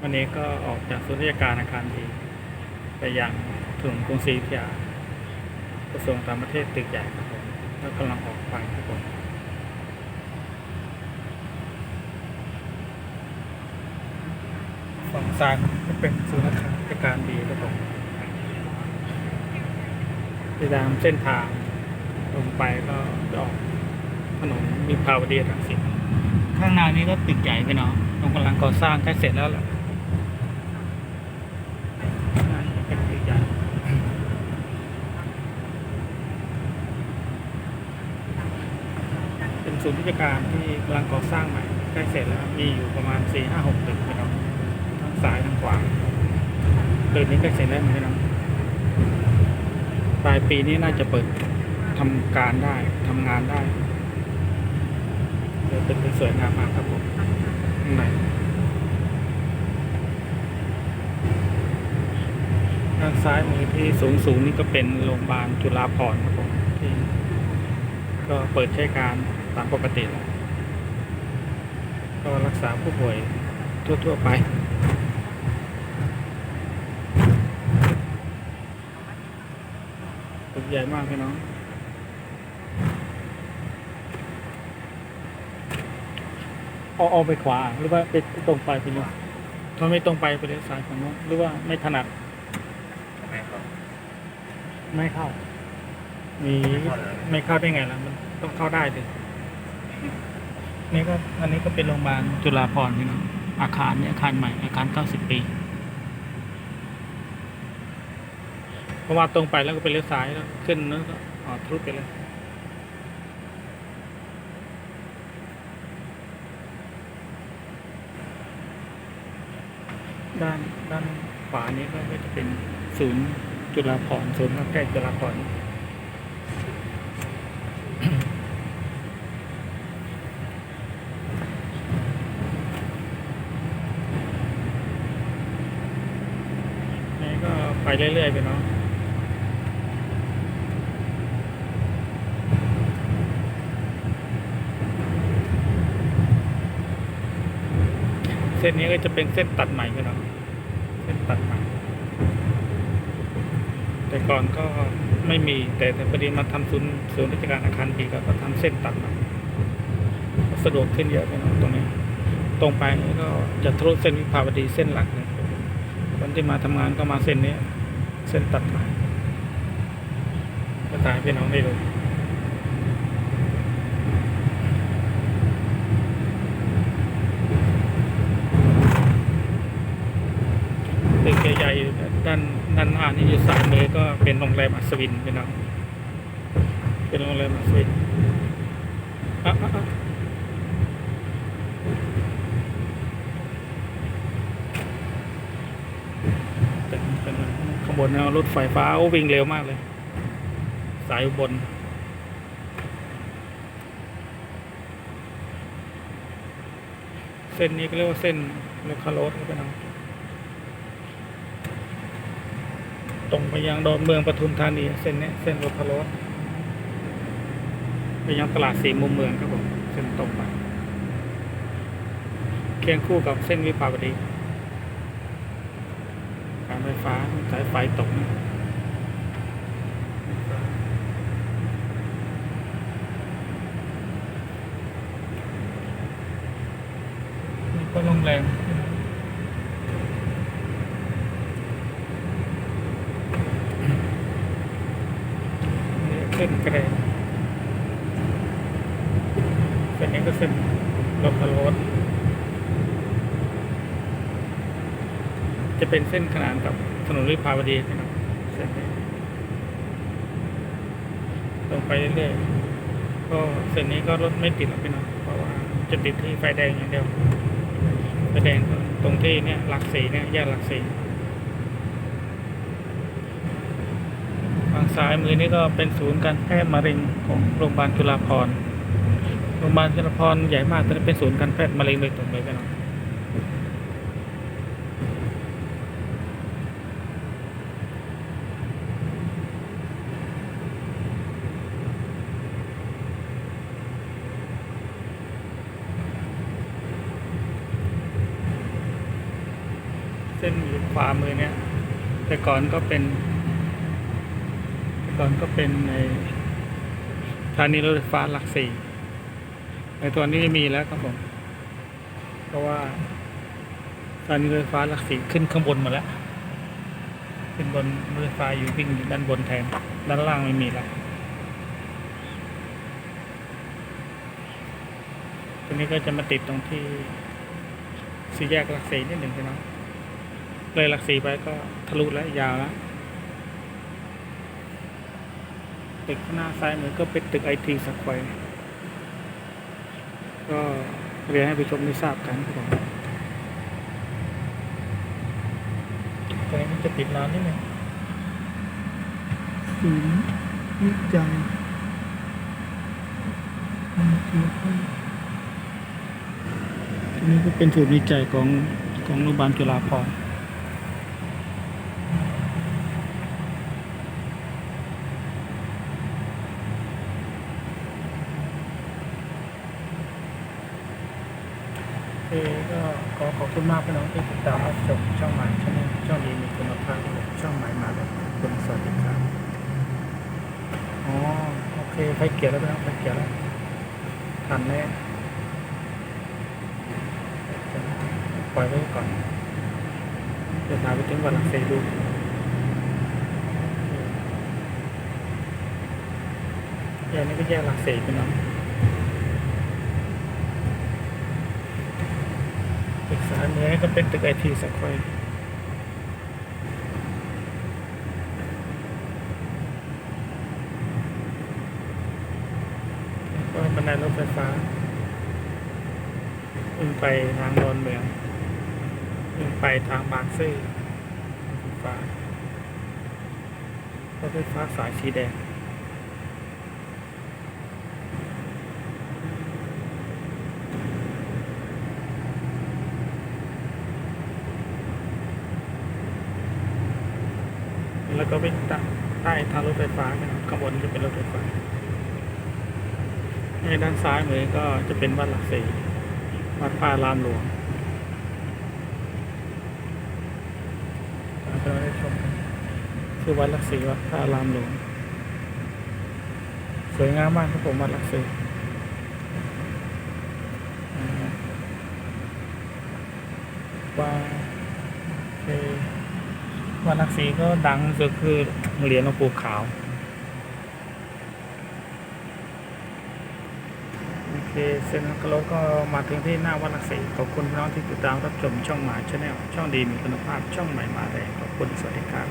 วันนี้ก็ออกจากศูนย์ราชการอาคารดี ไปยังถึงกรุงศรีอยุธยากระทรวงต่างประเทศตึกใหญ่ครับผมแล้วกำลังออกไปครับผมฝั่งซ้ายก็เป็นศูนย์ราชการดีครับผมไปตามเส้นทาง ลงไปก็จะออกถนนมีภาวดีรังสิตข้างหน้านี้ก็ตึกใหญ่ไปเนาะตรงกำลังก่อสร้างใกล้เสร็จแล้วแหละ เป็นตึกใหญ่เป็น ศูนย์ราชการที่กำลังก่อสร้างใหม่ใกล้เสร็จแล้วมีอยู่ประมาณสี่ห้าหกตึกนะครับทั้งซ้ายทั้งขวาตึกนี้ใกล้เสร็จแล้วไหมครับปลายปีนี้น่าจะเปิดทำการได้ทำงานได้เดี๋ยวเป็นสวยงามมากครับผมข้างในด้านซ้ายมือที่สูงสูงๆนี่ก็เป็นโรงพยาบาลจุฬาภรณ์ครับผมที่ก็เปิดใช้การ ตามปกติแล้วก็รักษาผู้ป่วยทั่ว ๆ ไปตึกใหญ่มากพี่น้อง เอาเอาไปขวา หรือว่าไปตรงไปไปเลยถ้าไม่ตรงไปไปเลยซ้ายฝั่งโน้นหรือว่าไม่ถนัด ไม่ครับไม่เข้า มีไม่เข้าได้ไงล่ะ มันต้องเข้าได้ดิ นี่ก็อันนี้ก็เป็นโรงพยาบาลจุฬาภรณ์พี่น้องอาคารเนี่ยอาคารใหม่อาคารเก้าสิบปีเพราะว่าตรงไปแล้วก็เป็นเลี้ยวซ้ายแล้วขึ้นแล้วก็อ๋อทะลุไปเลยด้านด้านขวานี้ก็จะเป็นศูนย์จุฬาภรณ์ศูนย์รับแพทย์จุฬาภรณ์นี่ ก็ไปเรื่อยๆไปเนาะเส้นนี้ก็จะเป็นเส้นตัดใหม่ไปเนาะเส้นตัดใหม่ แต่ก่อนก็ไม่มีแต่แต่พอดีมาทำศูนย์ศูนย์ราชการอาคารบีก็ก็ทำเส้นตัดมาสะดวกขึ้นเยอะไปเนาะตรงนี้ ตรงไปก็จะทะลุเส้นวิภาวดีเส้นหลักเลย คนที่มาทำงานก็มาเส้นนี้ เส้นตัดใหม่ก็ถ่ายพี่น้องได้ดูตึกใหญ่ๆด้านด้านหน้านี่อยู่สายมือก็เป็นโรงแรมอัศวินพี่น้องเป็นโรงแรมอัศวินอะอะอะ เป็นเป็นขบวนแนวรถไฟฟ้าวิ่งเร็วมากเลย สายบนเส้นนี้ก็เรียกว่าเส้นโลคาโรสครับพี่น้องตรงไปยังดอนเมืองปทุมธานี เส้นนี้เส้นโลคาโรสไปยังตลาดสีมุมเมืองครับผมเส้นตรงไปเคียงคู่กับเส้นวิภาวดี การไฟฟ้าสายไฟตกนะนี่ก็โรงแรมนี่เส้นกระเดนเส้นนี้ก็เส้นรถพรถ จะเป็นเส้นขนานกับถนนวิภาวดีนะครับเส้นนี้ตรงไปเรื่อยๆก็เส้นนี้ก็รถไม่ติดหรอกพี่น้องเพราะว่าจะติดที่ไฟแดงอย่างเดียวไฟแดงตรงที่เนี่ยหลักสี่เนี่ยแยกหลักสี่ฝั่งซ้ายมือนี่ก็เป็นศูนย์การแพทย์มะเร็งของโรงพยาบาลจุฬาภรณ์โรงพยาบาลจุฬาภรณ์ใหญ่มากแต่เป็นศูนย์การแพทย์มะเร็งโดยตรงเลยพี่น้อง เส้นอยู่ข วามือเนี่ย แต่ก่อนก็เป็น แต่ก่อนก็เป็นในสถานีรถไฟฟ้าหลักสี่ในตัวนี้ไม่มีแล้วครับผม เพราะว่าสถานีรถไฟฟ้าหลักสี่ขึ้นข้างบนมาแล้ว ขึ้นบนรถไฟฟ้าอยู่วิ่งอยู่ด้านบนแทน ด้านล่างไม่มีแล้วตัวนี้ก็จะมาติดตรงที่สี่แยกหลักสี่นิดหนึ่งพี่น้อง เลยหลักสี่ไปก็ทะลุแล้วยาวแล้วตึกข้างหน้าซ้ายมือก็เป็นตึกไอทีสแควร์ก็เรียนให้ผู้ชมได้ทราบกันครับผมตรงนี้มันจะปิดร้านนิดหนึงศูนย์วิจัยตรงนี้ก็เป็นศูนย์วิจัยของของโรงพยาบาลจุฬาภรณ์ โอเคก็ขอขอบคุณมากพี่น้องที่ติดตามรับชมช่องใหม่ช่องนี้ช่องนี้มีคุณภาพช่องใหม่มาแล้วคุณสวัสดีครับอ๋อโอเคไฟเขียวแล้วพี่น้องไฟเขียวแล้วทันแน่ปล่อยไว้ก่อนเดี๋ยวถ่ายไปถึงวันหลังเซดูแยกนี้ก็แยกหลักเซพี่น้องึกสายมือก็เป็นตึกไอทีสักคนก็บันไดรถไฟฟ้าขึ้นไปทางโนนเมืองขึ้นไปทางบางซื่อไฟฟ้ารถไฟฟ้าสายสีแดง แล้วก็วิ่งใต้ทางรถไฟฟ้ากันข้างบนจะเป็นรถไฟฟ้าในด้านซ้ายมือก็จะเป็นวัดหลักสี่วัดป่ารามหลวงเราได้ชมคือวัดหลักสี่วัดป่ารามหลวงสวยงามมากครับผมวัดหลักสี่อ่าว่าโอเค วัดหลักศีก็ดังสุดคือเหรียญหลวงปู่ขาวโอเคเซนทรัลโลก็มาถึงที่หน้าวัดหลักศีขอบคุณพี่น้องที่ติดตามรับชมช่องหมาชาแนลช่องดีมีคุณภาพช่องใหม่มาแรงขอบคุณสวัสดีครับ